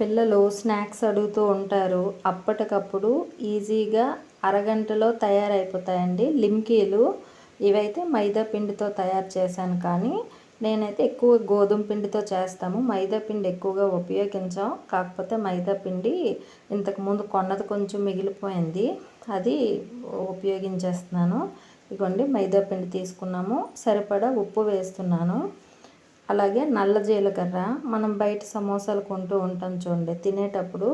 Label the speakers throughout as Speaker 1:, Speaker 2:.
Speaker 1: పిల్లలు స్నాక్స్ అడుగుతూ ఉంటారు. అప్పటికప్పుడు ఈజీగా అరగంటలో తయారైపోతాయండి. లిమ్కీలు ఇవైతే మైదా పిండితో తయారు చేశాను. కానీ నేనైతే ఎక్కువ గోధుమ పిండితో చేస్తాము. మైదా పిండి ఎక్కువగా ఉపయోగించాం. కాకపోతే మైదా పిండి ఇంతకుముందు కొన్నది కొంచెం మిగిలిపోయింది. అది ఉపయోగించేస్తున్నాను. ఇదిగోండి మైదా పిండి తీసుకున్నాము. సరిపడా ఉప్పు వేస్తున్నాను. అలాగే నల్ల జీలకర్ర మనం బయట సమోసాలు కొంటూ ఉంటాం చూడండి. తినేటప్పుడు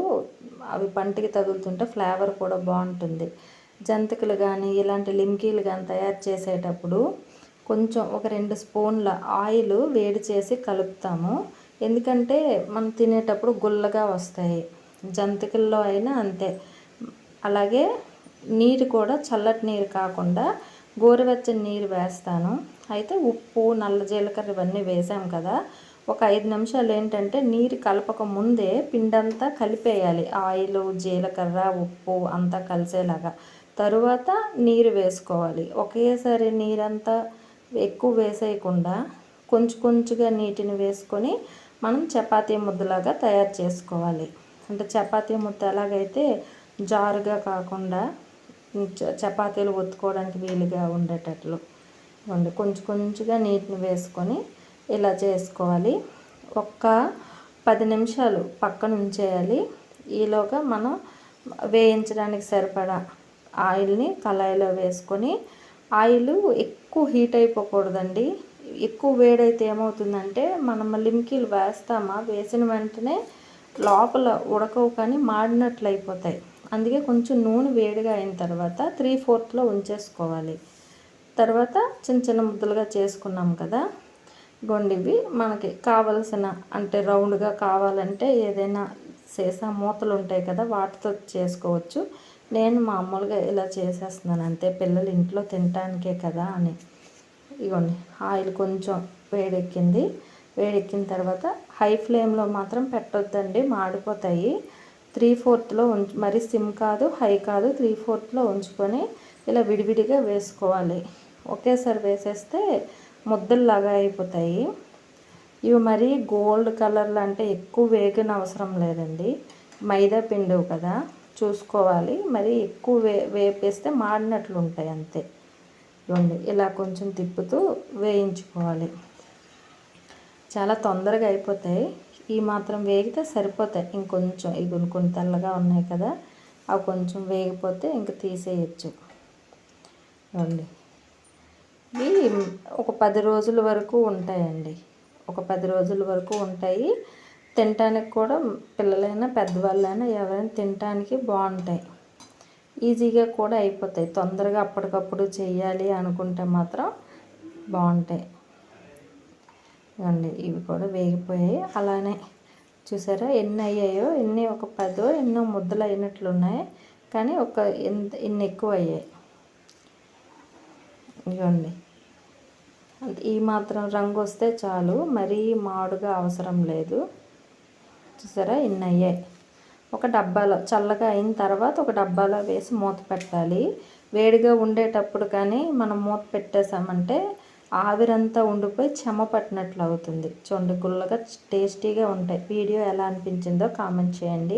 Speaker 1: అవి పంటికి తగులుతుంటే ఫ్లేవర్ కూడా బాగుంటుంది. జంతికలు కానీ ఇలాంటి లింకీలు కానీ తయారు చేసేటప్పుడు కొంచెం ఒక రెండు స్పూన్ల ఆయిల్ వేడి చేసి కలుపుతాము. ఎందుకంటే మనం తినేటప్పుడు గుల్లగా వస్తాయి. జంతికల్లో అయినా అంతే. అలాగే నీరు కూడా చల్లటి నీరు కాకుండా గోరువెచ్చని నీరు వేస్తాను. అయితే ఉప్పు నల్ల జీలకర్ర ఇవన్నీ వేసాం కదా. ఒక ఐదు నిమిషాలు ఏంటంటే నీరు కలపక ముందే పిండంతా కలిపేయాలి. ఆయిల్ జీలకర్ర ఉప్పు అంతా కలిసేలాగా. తరువాత నీరు వేసుకోవాలి. ఒకేసారి నీరంతా ఎక్కువ వేసేయకుండా కొంచెం కొంచెంగా నీటిని వేసుకొని మనం చపాతీ ముద్దలాగా తయారు చేసుకోవాలి. అంటే చపాతీ ముద్ద ఎలాగైతే జారుగా కాకుండా చపాతీలు ఒత్తుకోవడానికి వీలుగా ఉండేటట్లు వండి కొంచెం కొంచెంగా నీటిని వేసుకొని ఇలా చేసుకోవాలి. ఒక్క పది నిమిషాలు పక్కన ఉంచేయాలి. ఈలోగా మనం వేయించడానికి సరిపడా ఆయిల్ని కళాయిలో వేసుకొని ఆయిల్ ఎక్కువ హీట్ అయిపోకూడదండి. ఎక్కువ వేడైతే ఏమవుతుందంటే మనం లిమ్కీలు వేస్తామా? వేసిన వెంటనే లోపల ఉడకవు కానీ మాడినట్లు అయిపోతాయి. అందుకే కొంచెం నూనె వేడిగా అయిన తర్వాత త్రీ ఫోర్త్లో ఉంచేసుకోవాలి. తర్వాత చిన్న చిన్న ముద్దలుగా చేసుకున్నాం కదా. గొండివి మనకి కావలసిన అంటే రౌండ్గా కావాలంటే ఏదైనా సీసా మూతలు ఉంటాయి కదా వాటితో చేసుకోవచ్చు. నేను మామూలుగా ఇలా చేసేస్తున్నాను. అంతే పిల్లలు ఇంట్లో తినటానికే కదా అని. ఇగోండి ఆయిల్ కొంచెం వేడెక్కింది. వేడెక్కిన తర్వాత హై ఫ్లేమ్లో మాత్రం పెట్టొద్దండి. మాడిపోతాయి. త్రీ ఫోర్త్లో ఉంచు మరి సిమ్ కాదు హై కాదు త్రీ ఫోర్త్లో ఉంచుకొని ఇలా విడివిడిగా వేసుకోవాలి. ఒకేసారి వేసేస్తే ముద్దల్లాగా అయిపోతాయి. ఇవి మరి గోల్డ్ కలర్లు అంటే ఎక్కువ వేగన అవసరం లేదండి. మైదా పిండి కదా చూసుకోవాలి. మరి ఎక్కువ వే వేపేస్తే మాడినట్లు ఉంటాయి అంతే. ఇవ్వండి ఇలా కొంచెం తిప్పుతూ వేయించుకోవాలి. చాలా తొందరగా అయిపోతాయి. ఈ మాత్రం వేగితే సరిపోతాయి. ఇంకొంచెం ఇవి కొన్ని తెల్లగా ఉన్నాయి కదా అవి కొంచెం వేగిపోతే ఇంక తీసేయచ్చు. రండి ఇవి ఒక పది రోజుల వరకు ఉంటాయండి. ఒక పది రోజుల వరకు ఉంటాయి. తినటానికి కూడా పిల్లలైనా పెద్దవాళ్ళైనా ఎవరైనా తినటానికి బాగుంటాయి. ఈజీగా కూడా అయిపోతాయి. తొందరగా అప్పటికప్పుడు చేయాలి అనుకుంటే మాత్రం బాగుంటాయి. ఇవ్వండి. ఇవి కూడా వేగిపోయాయి. అలానే చూసారా? ఎన్ని అయ్యాయో? ఎన్ని ఒక పదో ఎన్నో ముద్దలు అయినట్లు ఉన్నాయి. కానీ ఒక ఎంత ఇన్ని ఎక్కువ అయ్యాయి. ఇవ్వండి. ఈ మాత్రం రంగు వస్తే చాలు. మరీ మాడుగా అవసరం లేదు. చూసారా? ఇన్ని అయ్యాయి. ఒక డబ్బాలో చల్లగా అయిన తర్వాత ఒక డబ్బాలో వేసి మూత పెట్టాలి. వేడిగా ఉండేటప్పుడు కానీ మనం మూత పెట్టేసామంటే ఆవిరంతా ఉండిపోయి చెమ పట్టినట్లు అవుతుంది చూడండి గుల్లగా టేస్టీగా ఉంటాయి. వీడియో ఎలా అనిపించిందో కామెంట్ చేయండి.